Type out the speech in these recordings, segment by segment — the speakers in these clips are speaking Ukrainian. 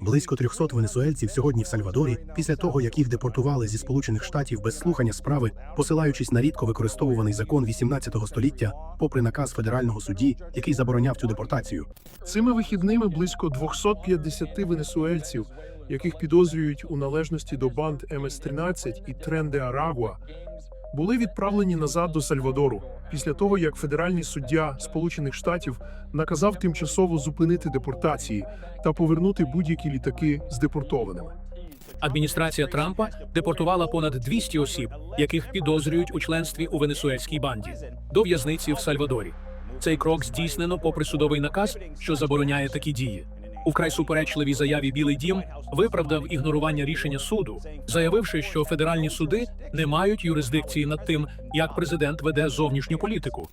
Близько 300 венесуельців сьогодні в Сальвадорі, після того як їх депортували зі Сполучених Штатів без слухання справи, посилаючись на рідко використовуваний закон 18 століття, попри наказ федерального судді, який забороняв цю депортацію. Цими вихідними близько 250 венесуельців, яких підозрюють у належності до банд МС-13 і Трен де Арагуа, були відправлені назад до Сальвадору після того, як федеральний суддя Сполучених Штатів наказав тимчасово зупинити депортації та повернути будь-які літаки з депортованими. Адміністрація Трампа депортувала понад 200 осіб, яких підозрюють у членстві у венесуельській банді до в'язниці в Сальвадорі. Цей крок здійснено попри судовий наказ, що забороняє такі дії. У вкрай суперечливій заяві Білий Дім виправдав ігнорування рішення суду, заявивши, що федеральні суди не мають юрисдикції над тим, як президент веде зовнішню політику.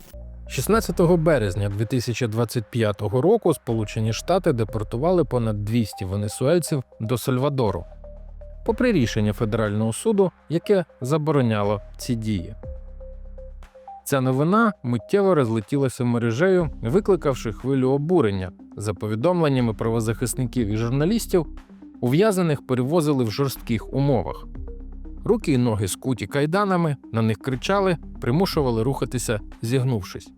16 березня 2025 року Сполучені Штати депортували понад 200 венесуельців до Сальвадору, попри рішення федерального суду, яке забороняло ці дії. Ця новина миттєво розлетілася мережею, викликавши хвилю обурення. За повідомленнями правозахисників і журналістів, ув'язаних перевозили в жорстких умовах. Руки й ноги скуті кайданами, на них кричали, примушували рухатися, зігнувшись.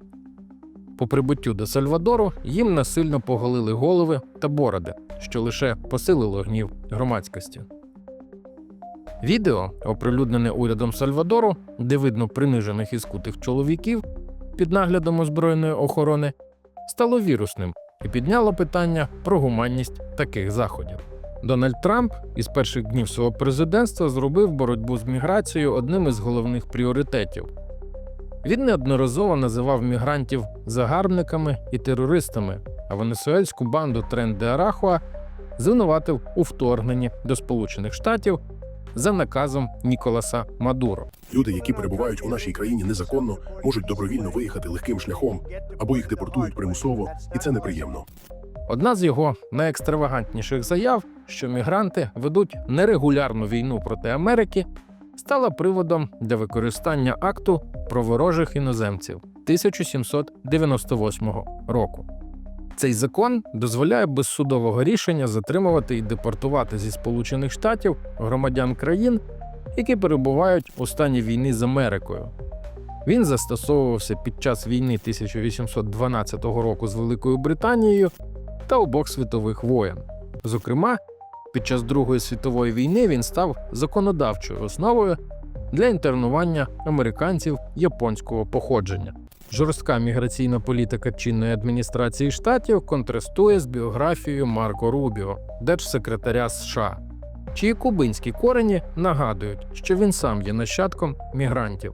По прибуттю до Сальвадору їм насильно поголили голови та бороди, що лише посилило гнів громадськості. Відео, оприлюднене урядом Сальвадору, де видно принижених і скутих чоловіків під наглядом озброєної охорони, стало вірусним і підняло питання про гуманність таких заходів. Дональд Трамп із перших днів свого президентства зробив боротьбу з міграцією одним із головних пріоритетів. Він неодноразово називав мігрантів загарбниками і терористами, а венесуельську банду Трен де Арахуа звинуватив у вторгненні до Сполучених Штатів за наказом Ніколаса Мадуро. Люди, які перебувають у нашій країні незаконно, можуть добровільно виїхати легким шляхом або їх депортують примусово, і це неприємно. Одна з його найекстравагантніших заяв, що мігранти ведуть нерегулярну війну проти Америки, стала приводом для використання акту про ворожих іноземців 1798 року. Цей закон дозволяє без судового рішення затримувати і депортувати зі Сполучених Штатів громадян країн, які перебувають у стані війни з Америкою. Він застосовувався під час війни 1812 року з Великою Британією та обох світових воєн. Зокрема, під час Другої світової війни він став законодавчою основою для інтернування американців японського походження. Жорстка міграційна політика чинної адміністрації штатів контрастує з біографією Марко Рубіо, держсекретаря США, чиї кубинські корені нагадують, що він сам є нащадком мігрантів.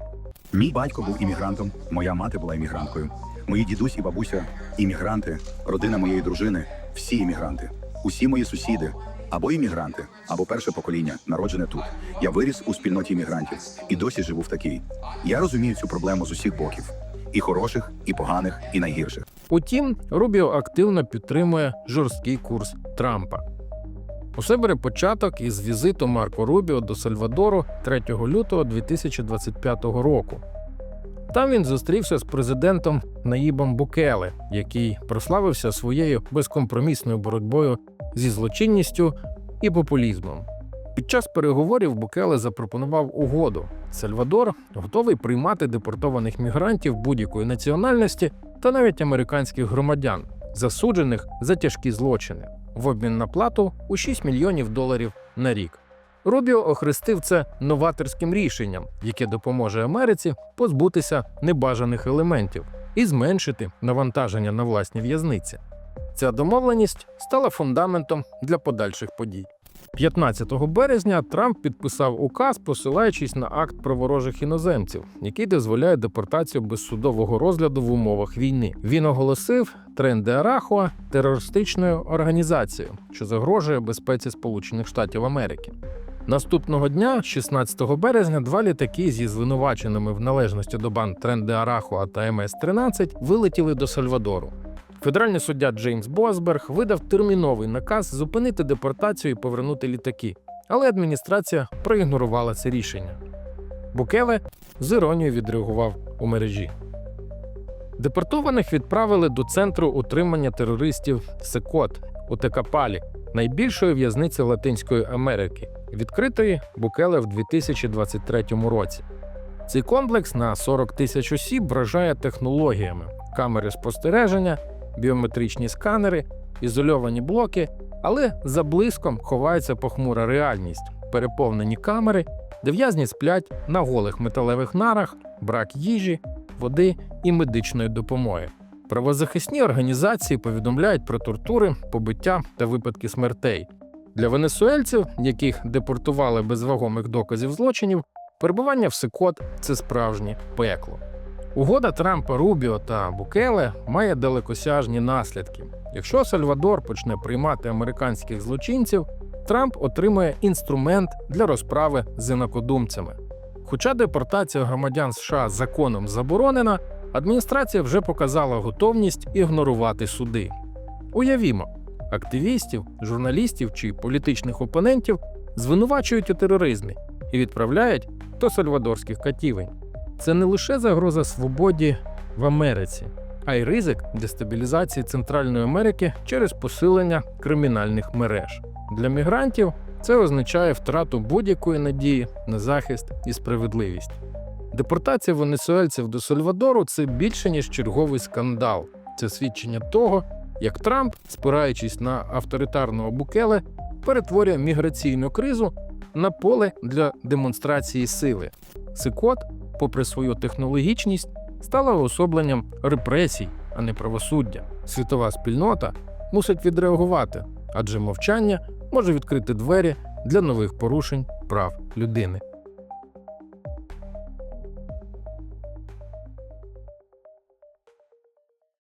Мій батько був іммігрантом, моя мати була іммігранткою. Мої дідусь і бабуся іммігранти, родина моєї дружини всі іммігранти. Усі мої сусіди або іммігранти, або перше покоління, народжене тут. Я виріс у спільноті іммігрантів і досі живу в такій. Я розумію цю проблему з усіх боків: і хороших, і поганих, і найгірших. Утім, Рубіо активно підтримує жорсткий курс Трампа. Усе бере початок із візиту Марко Рубіо до Сальвадору 3 лютого 2025 року. Там він зустрівся з президентом Наїбом Букеле, який прославився своєю безкомпромісною боротьбою зі злочинністю і популізмом. Під час переговорів Букеле запропонував угоду. Сальвадор готовий приймати депортованих мігрантів будь-якої національності та навіть американських громадян, засуджених за тяжкі злочини, в обмін на плату у 6 мільйонів доларів на рік. Рубіо охрестив це новаторським рішенням, яке допоможе Америці позбутися небажаних елементів і зменшити навантаження на власні в'язниці. Ця домовленість стала фундаментом для подальших подій. 15 березня Трамп підписав указ, посилаючись на акт про ворожих іноземців, який дозволяє депортацію без судового розгляду в умовах війни. Він оголосив Трен де Арахуа терористичною організацією, що загрожує безпеці Сполучених Штатів Америки. Наступного дня, 16 березня, два літаки зі звинуваченими в належності до банд Трен де Арахуа та МС-13 вилетіли до Сальвадору. Федеральний суддя Джеймс Босберг видав терміновий наказ зупинити депортацію і повернути літаки, але адміністрація проігнорувала це рішення. Букеле з іронією відреагував у мережі. Депортованих відправили до центру утримання терористів Секот у Текапалі, найбільшої в'язниці Латинської Америки, відкритої Букеле в 2023 році. Цей комплекс на 40 тисяч осіб вражає технологіями: камери спостереження, біометричні сканери, ізольовані блоки, але за блиском ховається похмура реальність, переповнені камери, де в'язні сплять на голих металевих нарах, брак їжі, води і медичної допомоги. Правозахисні організації повідомляють про тортури, побиття та випадки смертей. Для венесуельців, яких депортували без вагомих доказів злочинів, перебування в Сикот це справжнє пекло. Угода Трампа Рубіо та Букеле має далекосяжні наслідки. Якщо Сальвадор почне приймати американських злочинців, Трамп отримує інструмент для розправи з інакодумцями. Хоча депортація громадян США законом заборонена, адміністрація вже показала готовність ігнорувати суди. Уявімо, активістів, журналістів чи політичних опонентів звинувачують у тероризмі і відправляють до сальвадорських катівень. Це не лише загроза свободі в Америці, а й ризик дестабілізації Центральної Америки через посилення кримінальних мереж. Для мігрантів це означає втрату будь-якої надії на захист і справедливість. Депортація венесуельців до Сальвадору це більше ніж черговий скандал. Це свідчення того, як Трамп, спираючись на авторитарного Букеле, перетворює міграційну кризу на поле для демонстрації сили. Сикот, попри свою технологічність, стала уособленням репресій, а не правосуддя. Світова спільнота мусить відреагувати, адже мовчання може відкрити двері для нових порушень прав людини.